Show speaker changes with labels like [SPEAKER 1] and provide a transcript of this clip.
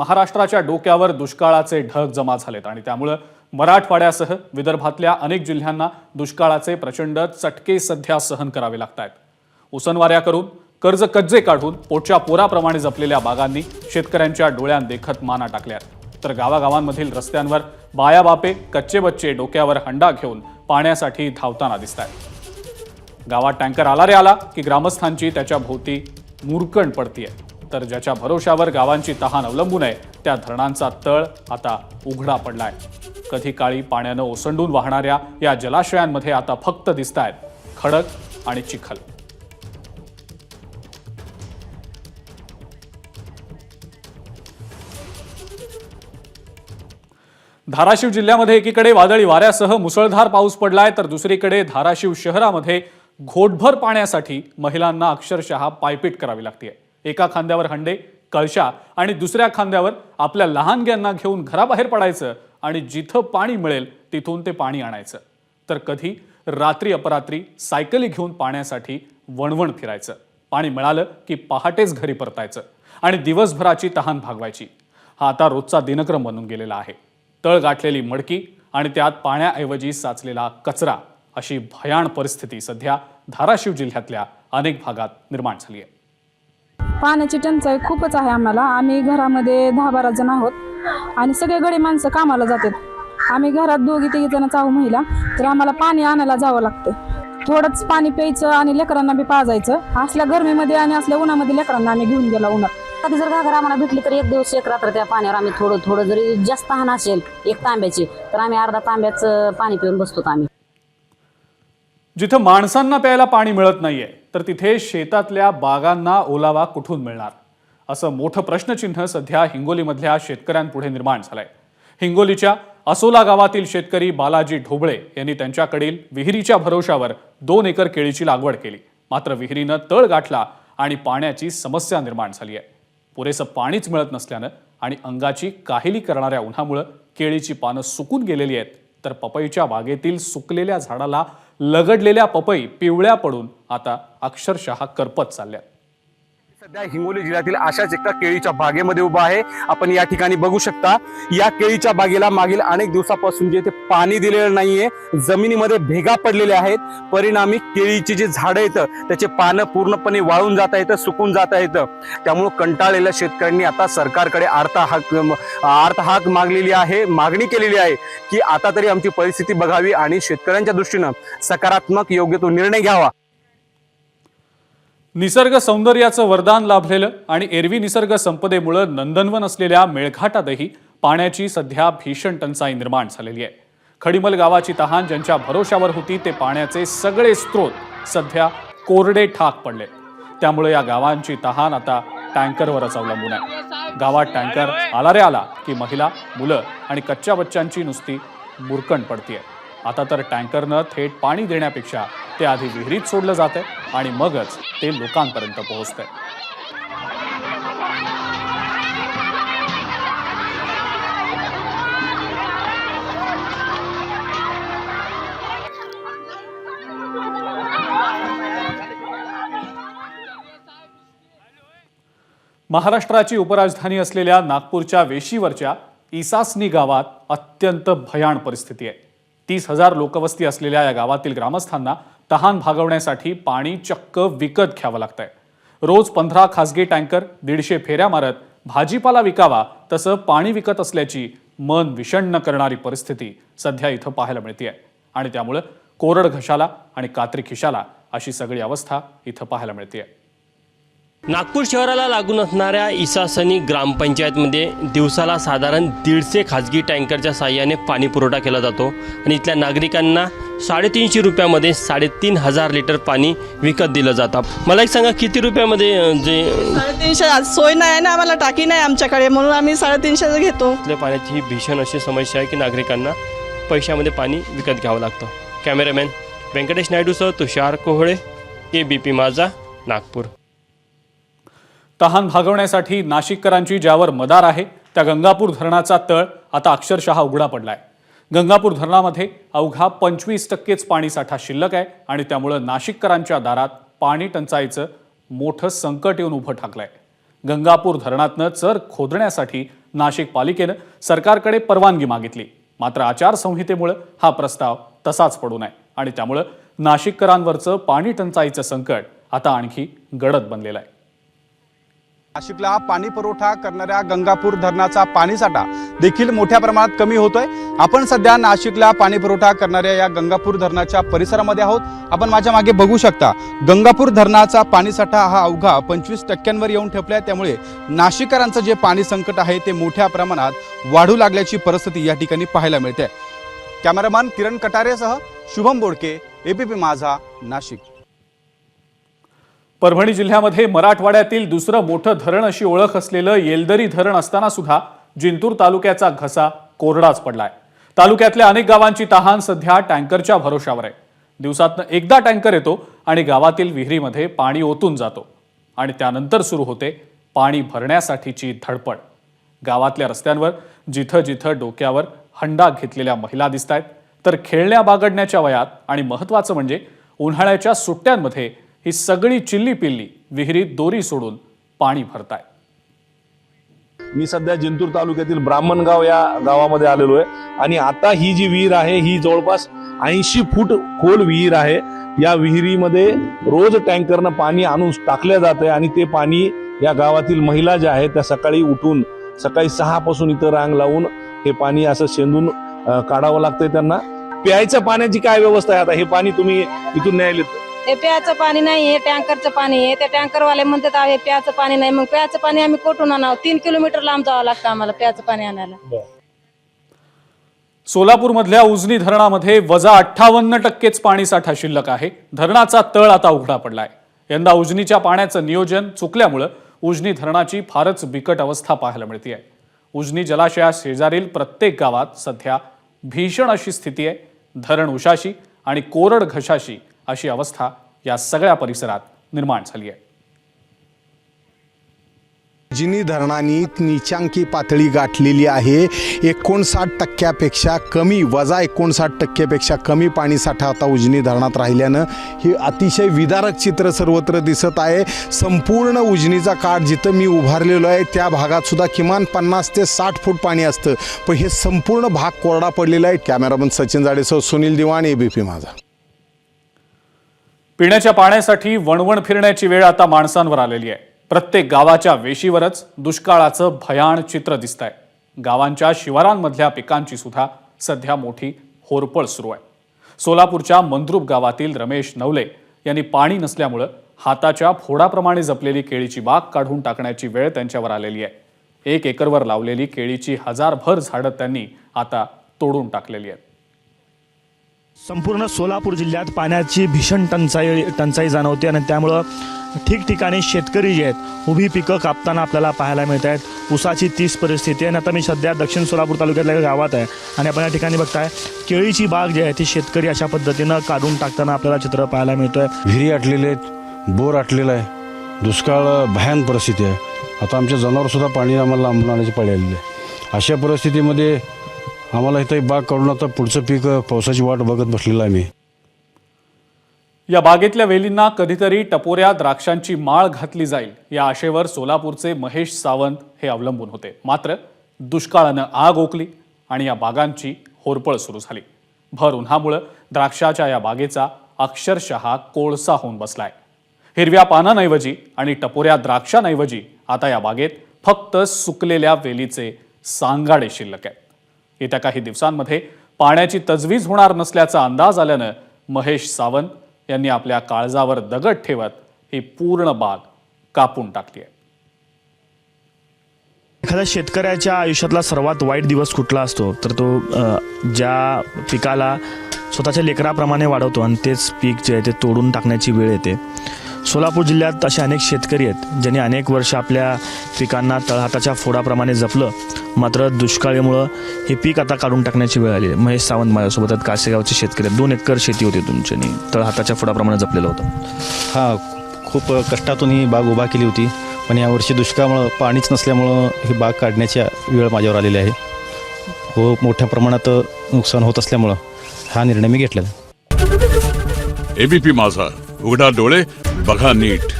[SPEAKER 1] महाराष्ट्राच्या डोक्यावर दुष्काळाचे ढग जमा झालेत आणि त्यामुळं मराठवाड्यासह विदर्भातल्या अनेक जिल्ह्यांना दुष्काळाचे प्रचंड चटके सध्या सहन करावे लागत आहेत उसनवाऱ्या करून कर्ज कज्जे काढून पोटच्या पोराप्रमाणे जपलेल्या बागांनी शेतकऱ्यांच्या डोळ्यांदेखत माना टाकल्यात. तर गावागावांमधील रस्त्यांवर बाया बापे कच्चे बच्चे डोक्यावर हंडा घेऊन पाण्यासाठी धावताना दिसत आहेत गावात टँकर आला रे आला की ग्रामस्थांची त्याच्या भोवती मुरकण पडतीये. तर ज्याच्या भरोशावर गावांची तहान अवलंबून आहे त्या धरणांचा तळ आता उघडा पडलाय. कधी काळी पाण्यानं ओसंडून वाहणाऱ्या या जलाशयांमध्ये आता फक्त दिसत आहेत खडक आणि चिखल. धाराशिव जिल्ह्यामध्ये एकीकडे वादळी वाऱ्यासह मुसळधार पाऊस पडलाय तर दुसरीकडे धाराशिव शहरामध्ये घोटभर पाण्यासाठी महिलांना अक्षरशः पायपीट करावी लागते एका खांद्यावर हंडे कळशा आणि दुसऱ्या खांद्यावर आपल्या लहानग्यांना घेऊन घराबाहेर पडायचं आणि जिथं पाणी मिळेल तिथून ते पाणी आणायचं. तर कधी? रात्री अपरात्री सायकली घेऊन पाण्यासाठी वणवण फिरायचं. पाणी मिळालं की पहाटेच घरी परतायचं आणि दिवसभराची तहान भागवायची. हा आता रोजचा दिनक्रम बनून गेलेला आहे. तळ गाठलेली मडकी आणि त्यात पाण्याऐवजी साचलेला कचरा अशी भयाण परिस्थिती सध्या धाराशिव जिल्ह्यातल्या अनेक भागात निर्माण झाली आहे.
[SPEAKER 2] पाण्याची टंचाई खूपच आहे आम्हाला. आम्ही घरामध्ये दहा बारा जण आहोत आणि सगळे गडी माणसं कामाला जातात. आम्ही घरात दोघी तिघी जण चाहू महिला तर आम्हाला पाणी आणायला जावं लागतं. थोडंच पाणी प्यायचं आणि लेकरांना बी पाजायचं. असल्या गरमीमध्ये आणि असल्या उन्हामध्ये लेकरांना आम्ही घेऊन गेला उन्हात.
[SPEAKER 3] कधी जर घागर आम्हाला भेटली तर एक दिवस एक रात्र त्या पाण्यावर आम्ही थोडं थोडं जरी जास्त हान असेल एक तांब्याची तर आम्ही अर्धा तांब्याचं पाणी पिऊन बसतो आम्ही.
[SPEAKER 1] जिथं माणसांना प्यायला पाणी मिळत नाहीये तर तिथे शेतातल्या बागांना ओलावा कुठून मिळणार? असं मोठं प्रश्नचिन्ह सध्या हिंगोलीमधल्या शेतकऱ्यांपुढे निर्माण झालंय. हिंगोलीच्या असोला गावातील शेतकरी बालाजी ढोबळे यांनी त्यांच्याकडील विहिरीच्या भरोशावर दोन एकर केळीची लागवड केली. मात्र विहिरीनं तळ गाठला आणि पाण्याची समस्या निर्माण झाली आहे. पुरेसं पाणीच मिळत नसल्यानं आणि अंगाची काहिली करणाऱ्या उन्हामुळं केळीची पानं सुकून गेलेली आहेत तर पपईच्या बागेतील सुकलेल्या झाडाला लगडलेल्या पपई पिवळ्या पडून आता अक्षरशः करपत चालल्या
[SPEAKER 4] सध्या हिंगोली जिल्ह्यातील अशाच एका केळीच्या बागेमध्ये उभा आहे. आपण या ठिकाणी बघू शकता या केळीच्या बागेला मागील अनेक दिवसापासून जे ते पाणी दिलेलं नाहीये जमिनीमध्ये भेगा पडलेल्या आहेत. परिणामी केळीची जी झाडं आहेत त्याचे पानं पूर्णपणे वाळून जात आहेत सुकून जात आहेत त्यामुळं कंटाळलेल्या शेतकऱ्यांनी आता सरकारकडे अर्थ हाक अर्थ हाक मागलेली आहे मागणी केलेली आहे की आता तरी आमची परिस्थिती बघावी आणि शेतकऱ्यांच्या दृष्टीनं सकारात्मक योग्य तो निर्णय घ्यावा.
[SPEAKER 1] निसर्ग सौंदर्याचं वरदान लाभलेलं आणि एरवी निसर्ग संपदेमुळं नंदनवन असलेल्या मेळघाटातही पाण्याची सध्या भीषण टंचाई निर्माण झालेली आहे. खडीमल गावाची तहान ज्यांच्या भरोशावर होती ते पाण्याचे सगळे स्रोत सध्या कोरडे ठाक पडले. त्यामुळे या गावांची तहान आता टँकरवरच अवलंबून आहे. गावात टँकर आला रे आला की महिला मुलं आणि कच्च्या बच्चांची नुसती मुरकण पडतीये. आता तर टँकरनं थेट पाणी देण्यापेक्षा ते आधी विहिरीत सोडलं जातंय आणि मगच ते लोकांपर्यंत पोहोचतंय. महाराष्ट्राची उपराजधानी असलेल्या नागपूरच्या वेशीवरच्या इसासनी गावात अत्यंत भयाण परिस्थिती आहे. तीस हजार लोकवस्ती असलेल्या या गावातील ग्रामस्थांना तहान भागवण्यासाठी पाणी चक्क विकत घ्यावं लागतंय. रोज पंधरा खासगी टँकर दीडशे फेऱ्या मारत भाजीपाला विकावा तसं पाणी विकत असल्याची मन विषण्ण करणारी परिस्थिती सध्या इथं पाहायला मिळते आणि त्यामुळं कोरड घशाला आणि कात्री खिशाला अशी सगळी अवस्था इथं पाहायला मिळते
[SPEAKER 5] नागपूर शहराला लागून असणाऱ्या इसासनी ग्रामपंचायतमध्ये दिवसाला साधारण दीडशे खाजगी टँकरच्या साह्याने पाणी पुरवठा केला जातो आणि इथल्या नागरिकांना साडेतीनशे रुपयामध्ये साडेतीन हजार लिटर पाणी विकत दिलं जातं. मला एक सांगा किती रुपयामध्ये जे
[SPEAKER 6] साडेतीनशे आज सोय नाही आहे ना आम्हाला टाकी नाही आमच्याकडे म्हणून आम्ही साडेतीनशे घेतो.
[SPEAKER 5] इथल्या पाण्याची ही भीषण अशी समस्या आहे की नागरिकांना पैशामध्ये पाणी विकत घ्यावं लागतं. Cameraman Venkatesh नायडूसह Tushar Kohale A B P Majha Nagpur.
[SPEAKER 1] तहान भागवण्यासाठी नाशिककरांची ज्यावर मदार आहे त्या गंगापूर धरणाचा तळ आता अक्षरशः उघडा पडलाय. गंगापूर धरणामध्ये अवघा पंचवीस टक्केच पाणीसाठा शिल्लक आहे आणि त्यामुळं नाशिककरांच्या दारात पाणी टंचाईचं मोठं संकट येऊन उभं ठाकलंय. गंगापूर धरणातनं चर खोदण्यासाठी नाशिक पालिकेनं सरकारकडे परवानगी मागितली. मात्र आचारसंहितेमुळं हा प्रस्ताव तसाच पडू नये आणि त्यामुळं नाशिककरांवरचं पाणी टंचाईचं संकट आता आणखी गडद बनलेलं आहे.
[SPEAKER 7] नाशिकला पाणी पुरवठा करणाऱ्या गंगापूर धरणाचा पाणीसाठा देखील मोठ्या प्रमाणात कमी होतोय. आपण सध्या नाशिकला पाणी पुरवठा करणाऱ्या या गंगापूर धरणाच्या परिसरामध्ये आहोत. आपण माझ्या मागे बघू शकता गंगापूर धरणाचा पाणीसाठा हा अवघा पंचवीस टक्क्यांवर येऊन ठेपलाय. त्यामुळे नाशिककरांचं जे पाणी संकट आहे ते मोठ्या प्रमाणात वाढू लागल्याची परिस्थिती या ठिकाणी पाहायला मिळते. कॅमेरामॅन किरण कटारेसह शुभम बोडके एबीपी माझा नाशिक.
[SPEAKER 1] परभणी जिल्ह्यामध्ये मराठवाड्यातील दुसरं मोठं धरण अशी ओळख असलेलं येलदरी धरण असताना सुद्धा जिंतूर तालुक्याचा घसा कोरडाच पडलाय. तालुक्यातल्या अनेक गावांची तहान सध्या टँकरच्या भरोशावर आहे. दिवसातनं एकदा टँकर येतो आणि गावातील विहिरीमध्ये पाणी ओतून जातो. आणि त्यानंतर सुरू होते पाणी भरण्यासाठीची धडपड. गावातल्या रस्त्यांवर जिथं जिथं डोक्यावर हंडा घेतलेल्या महिला दिसत आहेत तर खेळण्या बागडण्याच्या वयात आणि महत्त्वाचं म्हणजे उन्हाळ्याच्या सुट्ट्यांमध्ये ही सगळी चिल्ली पिल्ली विहिरीत दोरी सोडून पाणी भरताय.
[SPEAKER 8] मी सध्या जिंतूर तालुक्यातील ब्राह्मणगाव या गावामध्ये आलेलो आहे. आणि आता ही जी विहीर आहे ही जवळपास ऐंशी फूट खोल विहीर आहे. या विहिरीमध्ये रोज टँकरनं पाणी आणून टाकलं जात आहे आणि ते पाणी या गावातील महिला ज्या आहेत त्या सकाळी उठून सकाळी सहा पासून इथं रांग लावून हे पाणी असं शेंदून काढावं लागतंय त्यांना. प्यायच्या पाण्याची काय व्यवस्था आहे आता? हे पाणी तुम्ही इथून न्यायले
[SPEAKER 9] हे पाणी नाही हे टँकरचं पाणी आहे. त्या टँकरवाले म्हणतात हे प्याचं पाणी नाही. मग प्याचं पाणी आम्ही कुठून आणावं? तीन किलोमीटर लांब जावं लागतं आम्हाला प्याचं पाणी आणायला.
[SPEAKER 1] सोलापूरमधल्या उजनी धरणामध्ये वजा अठ्ठावन्न टक्केच पाणी साठा शिल्लक आहे. धरणाचा तळ आता उघडा पडलाय. यंदा उजनीच्या पाण्याचं नियोजन चुकल्यामुळं उजनी धरणाची फारच बिकट अवस्था पाहायला मिळते उजनी जलाशया शेजारील प्रत्येक गावात सध्या भीषण अशी स्थिती आहे. धरण उशाशी आणि कोरड घशाशी अशी अवस्था या सगळ्या परिसरात निर्माण झाली आहे.
[SPEAKER 10] जिनी धरणांनी नीचांकी पातळी गाठलेली आहे. एकोणसाठ टक्क्यापेक्षा कमी वजा एकोणसाठ टक्क्यापेक्षा कमी पाणीसाठा आता उजनी धरणात राहिल्यानं हे अतिशय विदारक चित्र सर्वत्र दिसत आहे. संपूर्ण उजनीचा काठ जिथं मी उभारलेलो आहे त्या भागातसुद्धा किमान पन्नास ते साठ फूट पाणी असतं. पण हे संपूर्ण भाग कोरडा पडलेला आहे. कॅमेरामन सचिन जाडेसह सुनील दिवाण एबीपी माझा.
[SPEAKER 1] पिण्याच्या पाण्यासाठी वणवण फिरण्याची वेळ आता माणसांवर आलेली आहे. प्रत्येक गावाच्या वेशीवरच दुष्काळाचं भयाण चित्र दिसत आहे गावांच्या शिवारांमधल्या पिकांची सुद्धा सध्या मोठी होरपळ सुरू आहे. सोलापूरच्या मंद्रुप गावातील रमेश नवले यांनी पाणी नसल्यामुळं हाताच्या फोडाप्रमाणे जपलेली केळीची बाग काढून टाकण्याची वेळ त्यांच्यावर आलेली आहे. एक एकरवर लावलेली केळीची हजारभर झाडं त्यांनी आता तोडून टाकलेली आहेत.
[SPEAKER 11] संपूर्ण सोलापूर जिल्ह्यात पाण्याची भीषण टंचाई टंचाई जाणवते आणि त्यामुळं ठिकठिकाणी शेतकरी जे आहेत उभी पिकं कापताना आपल्याला पाहायला मिळत आहेत. उसाची तीच परिस्थिती आहे आणि आता मी सध्या दक्षिण सोलापूर तालुक्यातल्या एका गावात आहे आणि आपण या ठिकाणी बघताय केळीची बाग जी आहे ती शेतकरी अशा पद्धतीनं काढून टाकताना आपल्याला चित्र पाहायला मिळतोय.
[SPEAKER 12] विहिरी आटलेले आहेत बोर आटलेला आहे. दुष्काळ भयान परिस्थिती आहे. आता आमच्या जनावरसुद्धा पाणी आम्हाला लांबून आणायची पाळी आहे. अशा परिस्थितीमध्ये आम्हाला इथं बाग काढून आता पुढचं पीक पावसाची वाट बघत बसलेलं आहे मी.
[SPEAKER 1] या बागेतल्या वेलींना कधीतरी टपोऱ्या द्राक्षांची माळ घातली जाईल या आशेवर सोलापूरचे महेश सावंत हे अवलंबून होते. मात्र दुष्काळानं आग ओकली आणि या बागांची होरपळ सुरू झाली. भर उन्हामुळं द्राक्षाच्या या बागेचा अक्षरशः कोळसा होऊन बसलाय. हिरव्या पानांऐवजी आणि टपोऱ्या द्राक्षांऐवजी आता या बागेत फक्त सुकलेल्या वेलीचे सांगाडे शिल्लक आहेत. येत्या काही दिवसांमध्ये पाण्याची तजवीज होणार नसल्याचा अंदाज आल्यानं महेश सावंत यांनी आपल्या काळजावर दगड ठेवत ही पूर्ण बाग कापून टाकली आहे
[SPEAKER 11] एखाद्या शेतकऱ्याच्या आयुष्यातला सर्वात वाईट दिवस कुठला असतो? तर तो ज्या पिकाला स्वतःच्या लेकराप्रमाणे वाढवतो आणि तेच पीक जे आहे ते तोडून टाकण्याची वेळ येते. सोलापूर जिल्ह्यात असे अनेक शेतकरी आहेत ज्यांनी अनेक वर्ष आपल्या पिकांना तळहाताच्या फोडाप्रमाणे जपलं. मात्र दुष्काळीमुळं हे पीक आता काढून टाकण्याची वेळ आली. आहे महेश सावंत माझ्यासोबत आहेत. कासेगावचे शेतकरी आहेत. दोन एकर शेती होती तुमची आणि तळहाताच्या फोडाप्रमाणे जपलेलं होतं.
[SPEAKER 13] हा खूप कष्टातून ही बाग उभा केली होती. पण यावर्षी दुष्काळामुळं पाणीच नसल्यामुळं ही बाग काढण्याची वेळ माझ्यावर आलेली आहे. व मोठ्या प्रमाणात नुकसान होत असल्यामुळं हा निर्णय मी घेतलेला
[SPEAKER 14] एबीपी माझा. उघडा डोळे बघा नीट.